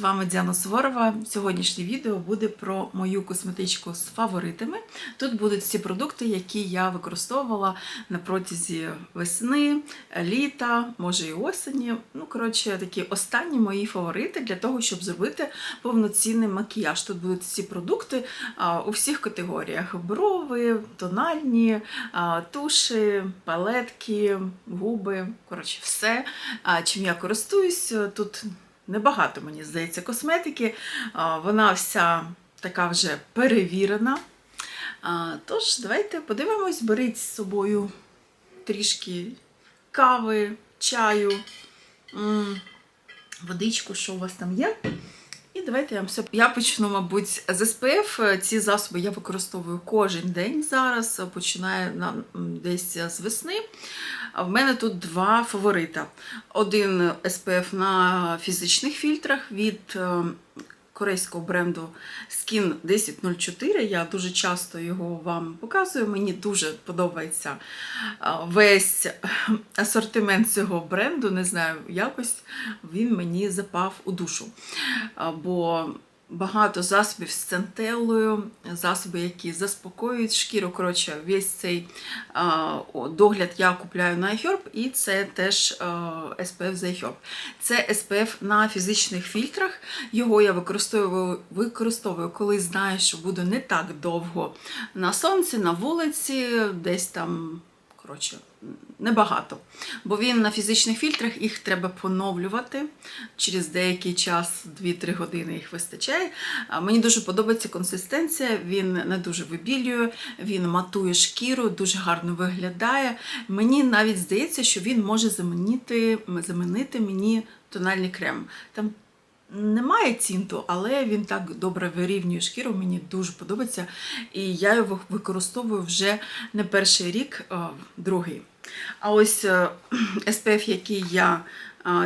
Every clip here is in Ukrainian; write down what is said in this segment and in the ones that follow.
вами Діана Суворова. Сьогоднішнє відео буде про мою косметичку з фаворитами. Тут будуть всі продукти, які я використовувала на протязі весни, літа, може і осені. Ну, коротше, такі останні мої фаворити для того, щоб зробити повноцінний макіяж. Тут будуть всі продукти у всіх категоріях: брови, тональні, туші, палетки, губи. Коротше, все, чим я користуюсь. Тут небагато, мені здається, косметики. Вона вся така вже перевірена. Тож, давайте подивимось, беріть з собою трішки кави, чаю, водичку, що у вас там є. І давайте я вам все. Я почну, мабуть, з СПФ. Ці засоби я використовую кожен день зараз, починаю на, десь з весни. А в мене тут два фаворита. Один SPF на фізичних фільтрах від е, корейського бренду Skin 1004. Я дуже часто його вам показую. Мені дуже подобається е, весь асортимент цього бренду. Не знаю, якось він мені запав у душу. Бо багато засобів з центелою, засоби, які заспокоюють шкіру. Коротше, весь цей а, догляд я купляю на iHerb, і це теж а, SPF з iHerb. Це SPF на фізичних фільтрах. Його я використовую, використовую, коли знаю, що буду не так довго на сонці, на вулиці, десь там. Коротше, небагато. Бо він на фізичних фільтрах їх треба поновлювати. Через деякий час, 2-3 години їх вистачає. Мені дуже подобається консистенція, він не дуже вибілює, він матує шкіру, дуже гарно виглядає. Мені навіть здається, що він може замінити, замінити мені тональний крем. Там немає цінту, але він так добре вирівнює шкіру, мені дуже подобається. І я його використовую вже не перший рік, а другий. А ось е, SPF, який я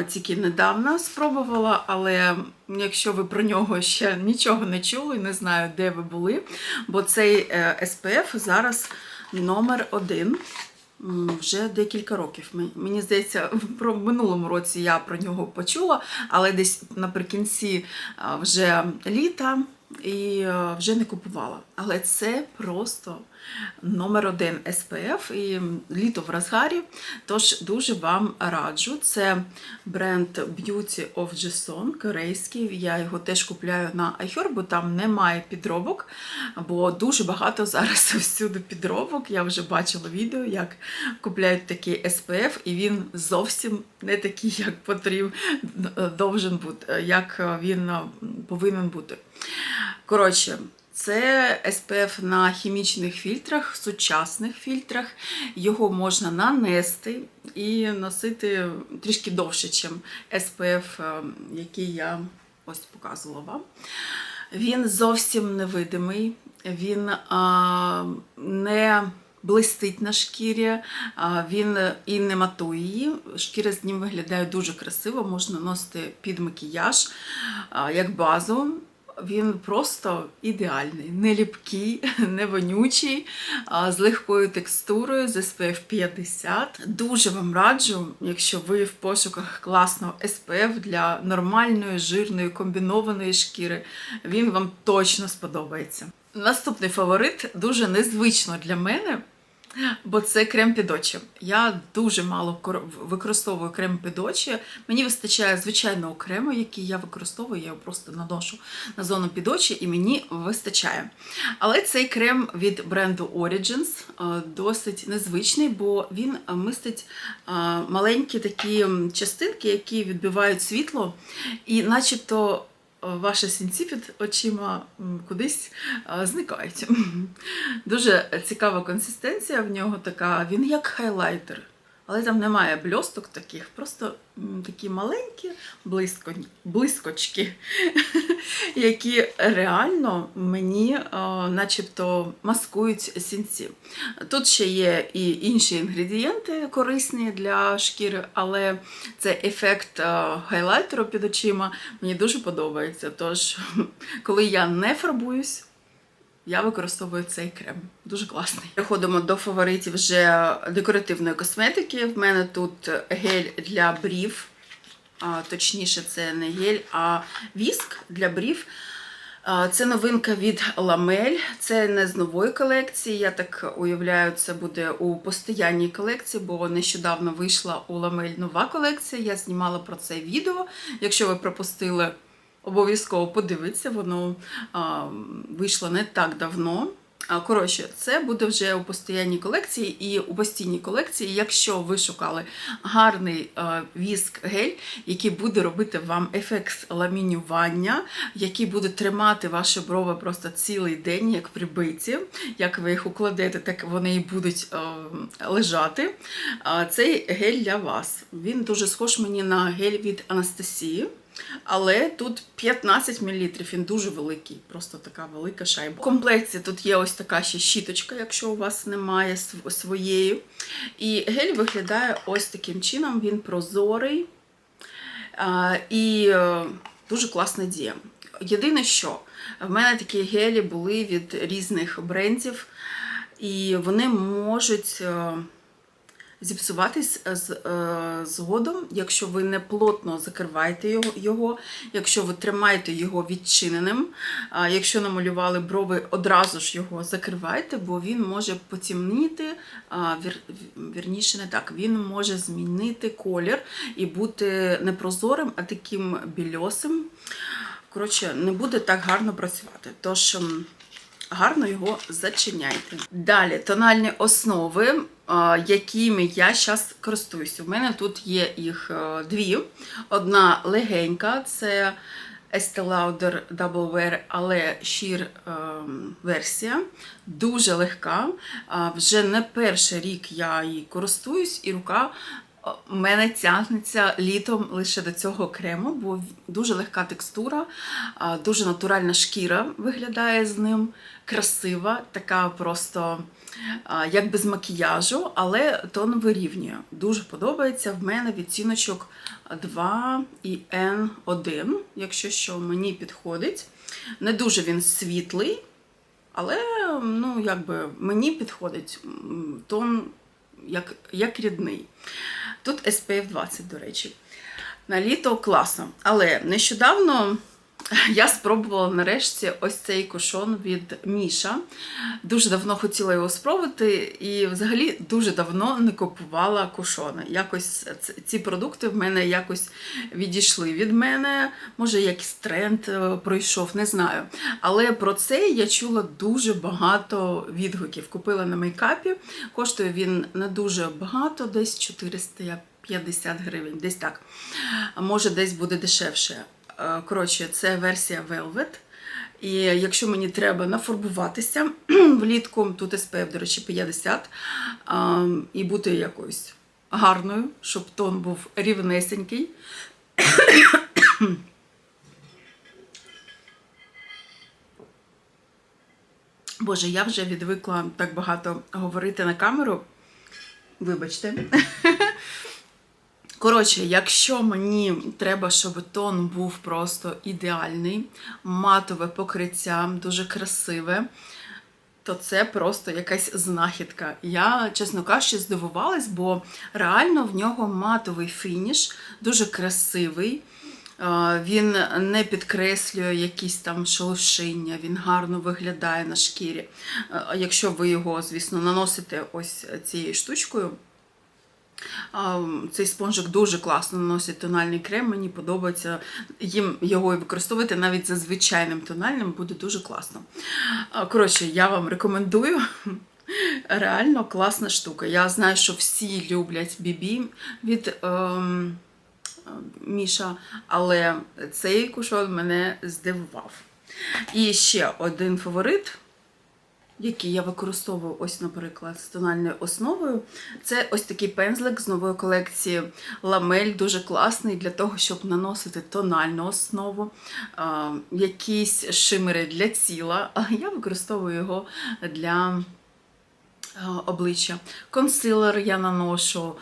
тільки недавно спробувала, але якщо ви про нього ще нічого не чули, не знаю, де ви були, бо цей е, SPF зараз номер один. Вже декілька років. Мені здається, про минулому році я про нього почула, але десь наприкінці вже літа і вже не купувала. Але це просто номер один SPF і літо в розгарі. Тож дуже вам раджу. Це бренд Beauty of Jason, корейський. Я його теж купляю на iHerb, бо там немає підробок, бо дуже багато зараз всюди підробок. Я вже бачила відео, як купляють такий SPF, і він зовсім не такий, як потрібно должен бути, як він повинен бути. Коротше, це SPF на хімічних фільтрах, сучасних фільтрах. Його можна нанести і носити трішки довше, ніж SPF, е, який я ось показувала вам. Він зовсім невидимий, він а, не блистить на шкірі, а, він і не матує її. Шкіра з ним виглядає дуже красиво, можна носити під макіяж як базу. Він просто ідеальний, не ліпкий, не вонючий, з легкою текстурою, з SPF 50. Дуже вам раджу, якщо ви в пошуках класного SPF для нормальної, жирної, комбінованої шкіри, він вам точно сподобається. Наступний фаворит дуже незвично для мене. Бо це крем під очі. Я дуже мало кор- використовую крем під очі. Мені вистачає звичайного крему, який я використовую, я його просто наношу на зону під очі, і мені вистачає. Але цей крем від бренду Origins е, досить незвичний, бо він містить е, маленькі такі частинки, які відбивають світло, і начебто. Ваші сінці під очима кудись зникають. Дуже цікава консистенція в нього така, він як хайлайтер, але там немає бльосток таких, просто такі маленькі блискочки, які реально мені е, начебто маскують сінці. Тут ще є і інші інгредієнти корисні для шкіри, але цей ефект е, хайлайтеру під очима мені дуже подобається. Тож, коли я не фарбуюсь, я використовую цей крем. Дуже класний. Переходимо до фаворитів вже декоративної косметики. В мене тут гель для брів а, точніше, це не гель, а віск для брів. А, Це новинка від Ламель. Це не з нової колекції. Я так уявляю, це буде у постоянній колекції, бо нещодавно вийшла у Ламель нова колекція. Я знімала про це відео. Якщо ви пропустили, обов'язково подивіться, воно а, вийшло не так давно. Коротше, це буде вже у постоянній колекції і у постійній колекції, якщо ви шукали гарний е, віск гель, який буде робити вам ефект ламінювання, який буде тримати ваші брови просто цілий день, як прибиті. Як ви їх укладете, так вони і будуть е, лежати. Цей гель для вас. Він дуже схож мені на гель від Анастасії. Але тут 15 мл, він дуже великий, просто така велика шайба. В комплекті тут є ось така ще щіточка, якщо у вас немає своєї. І гель виглядає ось таким чином, він прозорий і е, дуже класно діє. Єдине, що в мене такі гелі були від різних брендів, і вони можуть. Е, зіпсуватись з, е, згодом, якщо ви не плотно закриваєте його, якщо ви тримаєте його відчиненим, якщо намалювали брови, одразу ж його закривайте, бо він може потемніти, а, вір, вірніше не так, він може змінити колір і бути не прозорим, а таким більосим. Коротше, не буде так гарно працювати. Тож. Гарно його зачиняйте. Далі тональні основи, якими я зараз користуюся. У мене тут є їх е, дві. Одна легенька, це Estee Lauder Double Wear, але sheer ем, версія. Дуже легка. Вже не перший рік я її користуюсь, і рука у мене тягнеться літом лише до цього крему, бо дуже легка текстура, дуже натуральна шкіра виглядає з ним, красива, така просто а, як без макіяжу, але тон вирівнює. Дуже подобається. В мене відціночок 2 і N1, якщо що мені підходить. Не дуже він світлий, але ну, якби мені підходить тон як, як рідний. Тут SPF 20, до речі. На літо класно. Але нещодавно я спробувала нарешті ось цей кушон від Міша. Дуже давно хотіла його спробувати, і взагалі дуже давно не купувала кушона. Якось ці продукти в мене якось відійшли від мене. Може, якийсь тренд е, пройшов, не знаю. Але про це я чула дуже багато відгуків. Купила на мейкапі. Коштує він не дуже багато, десь 450 гривень, десь так. Може, десь буде дешевше. Е, Коротше, це версія Velvet. І якщо мені треба нафарбуватися влітку, тут SPF, до речі, 50, і бути якоюсь гарною, щоб тон був рівнесенький. Боже, я вже відвикла так багато говорити на камеру. Вибачте. Коротше, якщо мені треба, щоб тон був просто ідеальний, матове покриття, дуже красиве, то це просто якась знахідка. Я, чесно кажучи, здивувалась, бо реально в нього матовий фініш, дуже красивий. Він не підкреслює якісь там шелушиння, він гарно виглядає на шкірі. Якщо ви його, звісно, наносите ось цією штучкою, Цей спонжик дуже класно наносить тональний крем. Мені подобається їм його і використовувати навіть за звичайним тональним буде дуже класно. Коротше, я вам рекомендую. Реально класна штука. Я знаю, що всі люблять бібі від ем, Міша, але цей кушон мене здивував. І ще один фаворит який я використовую ось, наприклад, з тональною основою. Це ось такий пензлик з нової колекції Ламель, дуже класний для того, щоб наносити тональну основу, якісь шимери для тіла. А я використовую його для. Обличчя. Консилер я наношу,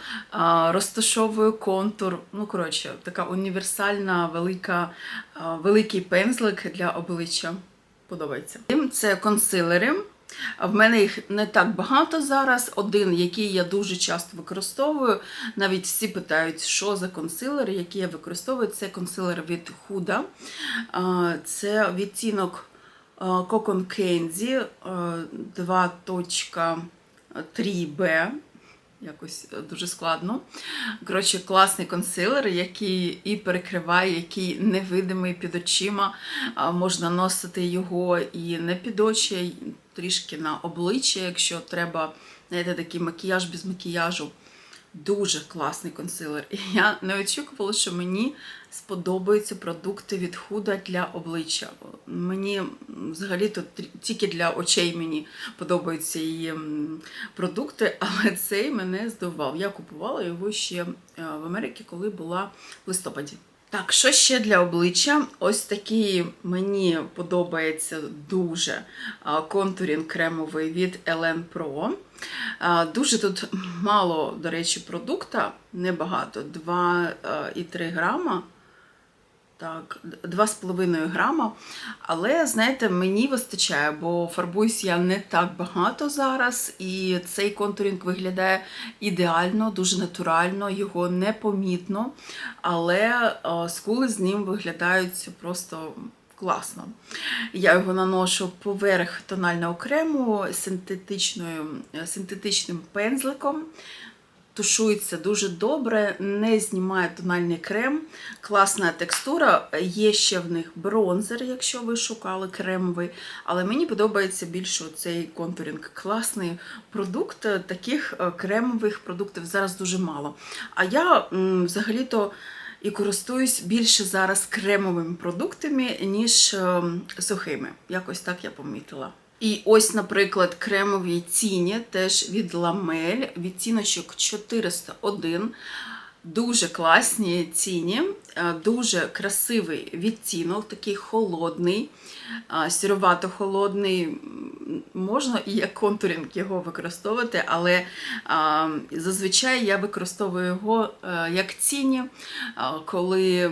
розташовую контур. Ну, коротше, така універсальна, велика, великий пензлик для обличчя. Подобається. Це консилери. В мене їх не так багато зараз. Один, який я дуже часто використовую. Навіть всі питають, що за консилер, який я використовую. Це консилер від Huda. Це відтінок Cocon Candy 2.3B. Якось е, дуже складно. Коротше, класний консилер, який і перекриває, який невидимий під очима. Можна носити його і не під очі, трішки на обличчя, якщо треба знаєте, такий макіяж без макіяжу. Дуже класний консилер. І я не очікувала, що мені сподобаються продукти від худа для обличчя. Мені взагалі-то тільки для очей мені подобаються її продукти, але цей мене здивував. Я купувала його ще е, в Америці, коли була в листопаді. Так, що ще для обличчя? Ось такий мені подобається дуже контурінг кремовий від Елен Pro. Дуже тут мало, до речі, продукта, небагато, 2,3 грама. Так, 2,5 грама. Але, знаєте, мені вистачає, бо фарбуюсь я не так багато зараз, і цей контурінг виглядає ідеально, дуже натурально, його непомітно. Але е, скули з ним виглядають просто класно. Я його наношу поверх тонального крему синтетичною, синтетичним пензликом. Тушується дуже добре, не знімає тональний крем, класна текстура. Є ще в них бронзер, якщо ви шукали кремовий. Але мені подобається більше цей контурінг. Класний продукт. Таких е, кремових продуктів зараз дуже мало. А я взагалі-то і користуюсь більше зараз кремовими продуктами, ніж е, сухими. Якось так я помітила. І ось, наприклад, кремові тіні теж від Ламель, відтіночок 401. Дуже класні тіні, е, дуже красивий відтінок, такий холодний, е, сіровато-холодний. Можна і як контурінг його використовувати, але е, зазвичай я використовую його як тіні, коли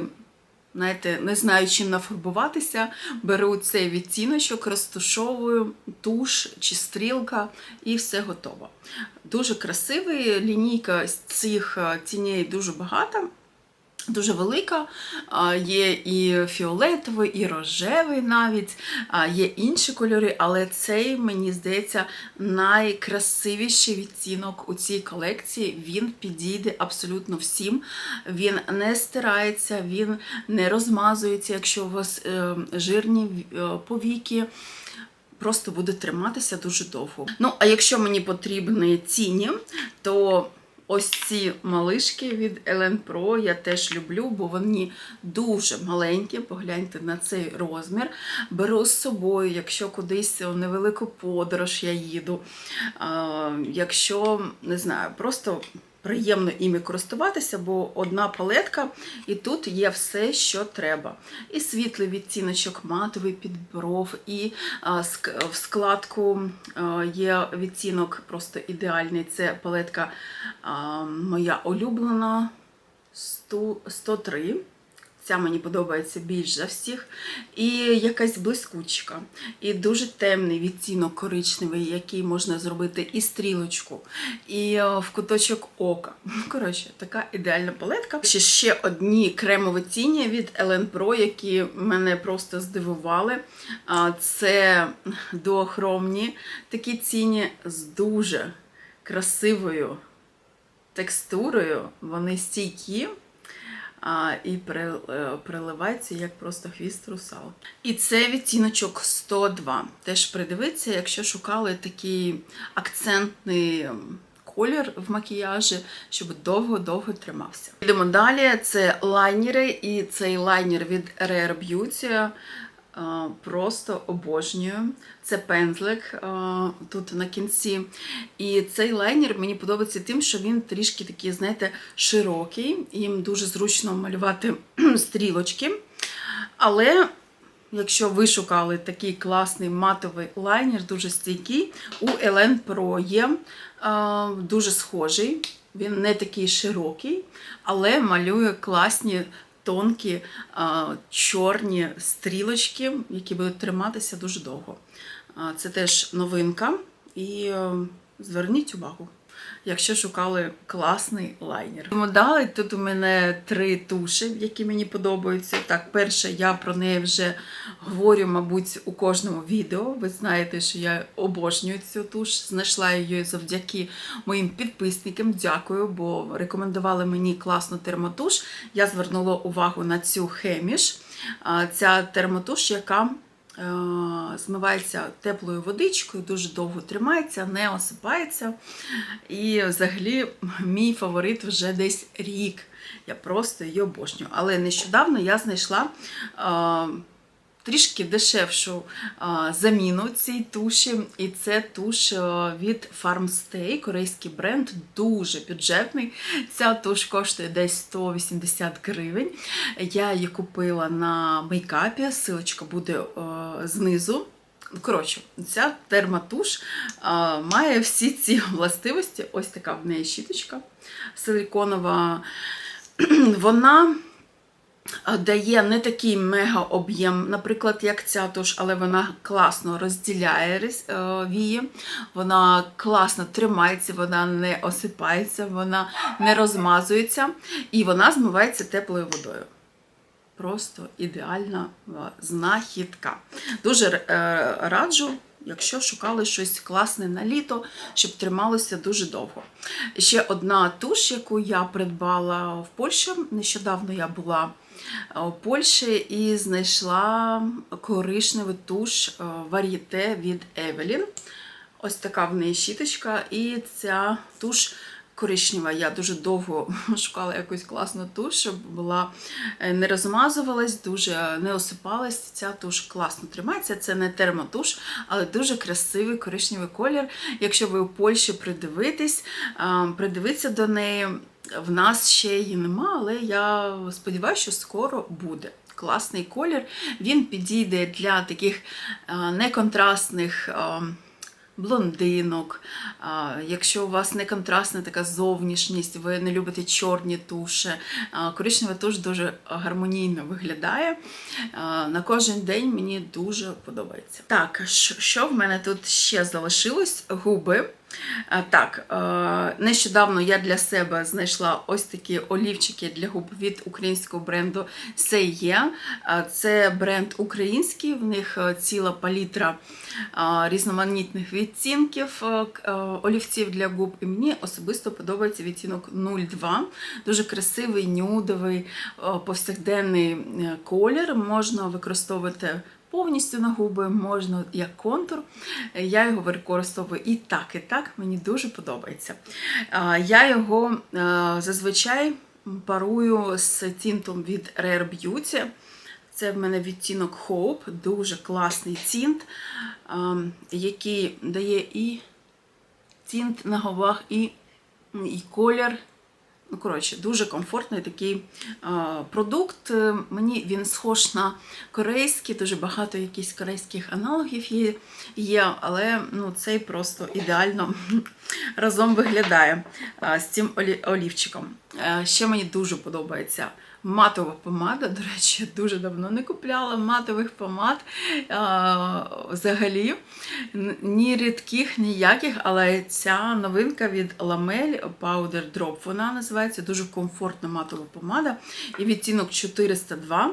знаєте, не знаю, чим нафарбуватися, беру цей відтіночок, розташовую туш чи стрілка, і все готово. Дуже красивий, лінійка з цих е, тіней дуже багата. Дуже велика, є і фіолетовий, і рожевий навіть, є інші кольори, але цей, мені здається, найкрасивіший відтінок у цій колекції. Він підійде абсолютно всім. Він не стирається, він не розмазується, якщо у вас е, жирні е, повіки. Просто буде триматися дуже довго. Ну, а якщо мені потрібні тіні, то ось ці малишки від Елен Pro я теж люблю, бо вони дуже маленькі. Погляньте на цей розмір. Беру з собою, якщо кудись у невелику подорож я їду. Якщо не знаю, просто приємно іми користуватися, бо одна палетка, і тут є все, що треба. І світлий відтіночок, матовий підбров, і в складку є відтінок просто ідеальний. Це палетка моя улюблена 100, 103. Ця мені подобається більш за всіх. І якась блискучка. І дуже темний відтінок коричневий, який можна зробити і стрілочку, і е, в куточок ока. Коротше, така ідеальна палетка. Ще ще одні кремові тіні від Ellen Pro, які мене просто здивували. Це дуохромні такі тіні з дуже красивою текстурою. Вони стійкі і при, е, приливається як просто хвіст русал. І це відтіночок 102. Теж придивіться, якщо шукали такий акцентний ем, колір в макіяжі, щоб довго-довго тримався. Йдемо далі. Це лайнери, і цей лайнер від Rare Beauty. Просто обожнюю. Це пензлик тут на кінці. І цей лайнер мені подобається тим, що він трішки такий, знаєте, широкий. Їм дуже зручно малювати стрілочки. Але якщо ви шукали такий класний матовий лайнер, дуже стійкий, у Elen Pro є дуже схожий. Він не такий широкий, але малює класні тонкі а, чорні стрілочки, які будуть триматися дуже довго. А, Це теж новинка. І а, зверніть увагу, якщо шукали класний лайнер. Тому далі тут у мене три туші, які мені подобаються. Так, перше, я про неї вже говорю, мабуть, у кожному відео. Ви знаєте, що я обожнюю цю туш. Знайшла її завдяки моїм підписникам. Дякую, бо рекомендували мені класну термотуш. Я звернула увагу на цю хеміш. Ця термотуш, яка змивається теплою водичкою, дуже довго тримається, не осипається. І взагалі мій фаворит вже десь рік. Я просто її обожнюю. Але нещодавно я знайшла. Е, Трішки дешевшу заміну цій туші, і це туш від Farmstay, корейський бренд, дуже бюджетний. Ця туш коштує десь 180 гривень. Я її купила на мейкапі, силочка буде знизу. Коротше, ця терматуш а, має всі ці властивості. Ось така в неї щіточка силиконова. Вона дає не такий мега об'єм, наприклад, як ця туш, але вона класно розділяє е, вії, вона класно тримається, вона не осипається, вона не розмазується і вона змивається теплою водою. Просто ідеальна е, знахідка. Дуже е, раджу, якщо шукали щось класне на літо, щоб трималося дуже довго. Ще одна туш, яку я придбала в Польщі. Нещодавно я була е, Польщі і знайшла коричневу туш е, вар'єте від Evelyn. Ось така в неї щіточка, і ця туш коричнева. Я дуже довго шукала якусь класну туш, щоб була е, не розмазувалась, дуже не осипалась. Ця туш класно тримається. Це не термотуш, але дуже красивий коричневий колір. Якщо ви у Польщі придивитесь, а, придивитися до неї. В нас ще її нема, але я сподіваюся, що скоро буде. Класний колір. Він підійде для таких неконтрастних. блондинок. Якщо у вас не контрастна така зовнішність, ви не любите чорні туші, коричнева туш дуже гармонійно виглядає. На кожен день мені дуже подобається. Так, що в мене тут ще залишилось? Губи. А, Так, е, нещодавно я для себе знайшла ось такі олівчики для губ від українського бренду Сеє. Це бренд український, в них е, ціла палітра е, різноманітних е, е, олівців для губ. І мені особисто подобається відтінок 02. Дуже красивий, нюдовий, е, повсякденний е, колір. Можна використовувати повністю на губи, можна як контур. Я його використовую і так, і так. Мені дуже подобається. Я його зазвичай парую з тінтом від Rare Beauty. Це в мене відтінок Hope, дуже класний тінт, який дає і тінт на губах, і, і колір. Ну, коротше, дуже комфортний такий а, продукт. Е, Мені він схож на корейський, дуже багато якихось корейських аналогів є, але ну, цей просто ідеально разом виглядає а, з цим олі- олівчиком. Е, Ще мені дуже подобається матова помада. До речі, дуже давно не купляла матових помад а, взагалі. Ні рідких, ніяких, але ця новинка від Lamel Powder Drop. Вона називається дуже комфортна матова помада. І відтінок 402.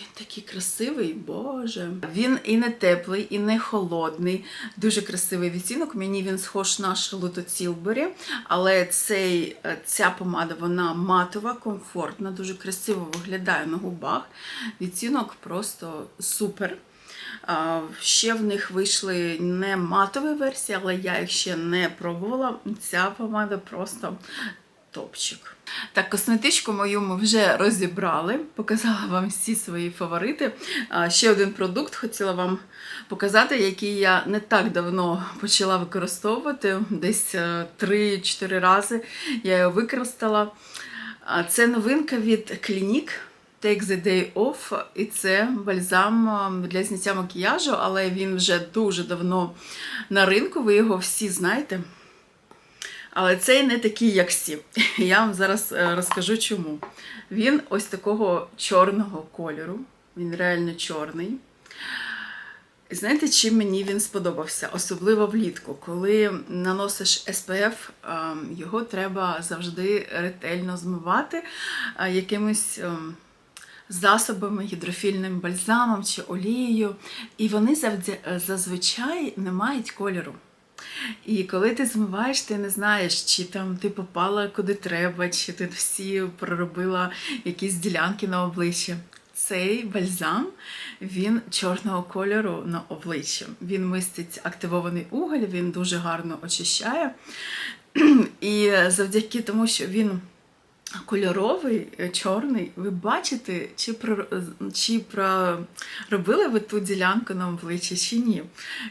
Він такий красивий, боже. Він і не теплий, і не холодний. Дуже красивий відтінок. Мені він схож на Charlotte Tilbury, але цей, е, ця помада вона матова, комфортна, дуже красиво виглядає на губах. Відтінок просто супер. Ще в них вийшли не матові версії, але я їх ще не пробувала. Ця помада просто топчик. Так, косметичку мою ми вже розібрали, показала вам всі свої фаворити. Ще один продукт хотіла вам показати, який я не так давно почала використовувати, десь е, 3-4 рази я його використала. Це новинка від Clinique. Take the Day Off, і це бальзам е, для зняття макіяжу, але він вже дуже давно на ринку, ви його всі знаєте. Але цей не такий, як всі. Я вам зараз е, розкажу чому. Він ось такого чорного кольору, він реально чорний. І Знаєте, чим мені він сподобався, особливо влітку, коли наносиш SPF, ем, його треба завжди ретельно змивати е, якимось засобами, гідрофільним бальзамом чи олією, і вони зазвичай не мають кольору. І коли ти змиваєш, ти не знаєш, чи там ти попала куди треба, чи ти всі проробила якісь ділянки на обличчі. Цей бальзам він чорного кольору на обличчі. Він мистить активований уголь, він дуже гарно очищає. І завдяки тому, що він кольоровий, е, чорний, ви бачите, чи, про, чи проробили ви ту ділянку на обличчі, чи ні.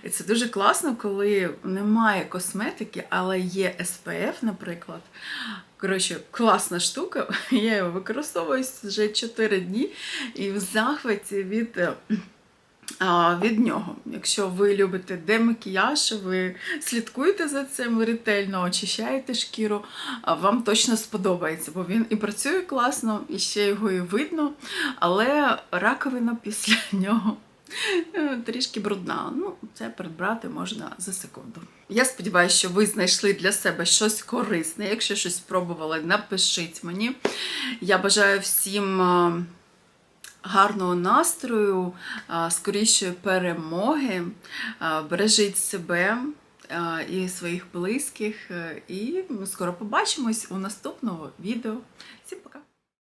І це дуже класно, коли немає косметики, але є SPF, наприклад. Коротше, класна штука. Я його використовую вже 4 дні і в захваті від. Від нього. Якщо ви любите демакіяж, ви слідкуєте за цим, ретельно очищаєте шкіру, вам точно сподобається, бо він і працює класно, і ще його і видно, але раковина після нього. е, Трішки брудна. Ну, це прибрати можна за секунду. Я сподіваюся, що ви знайшли для себе щось корисне. Якщо щось спробували, напишіть мені. Я бажаю всім е, гарного настрою, скоріше перемоги. Бережіть себе і своїх близьких. е, І ми скоро побачимось у наступному відео.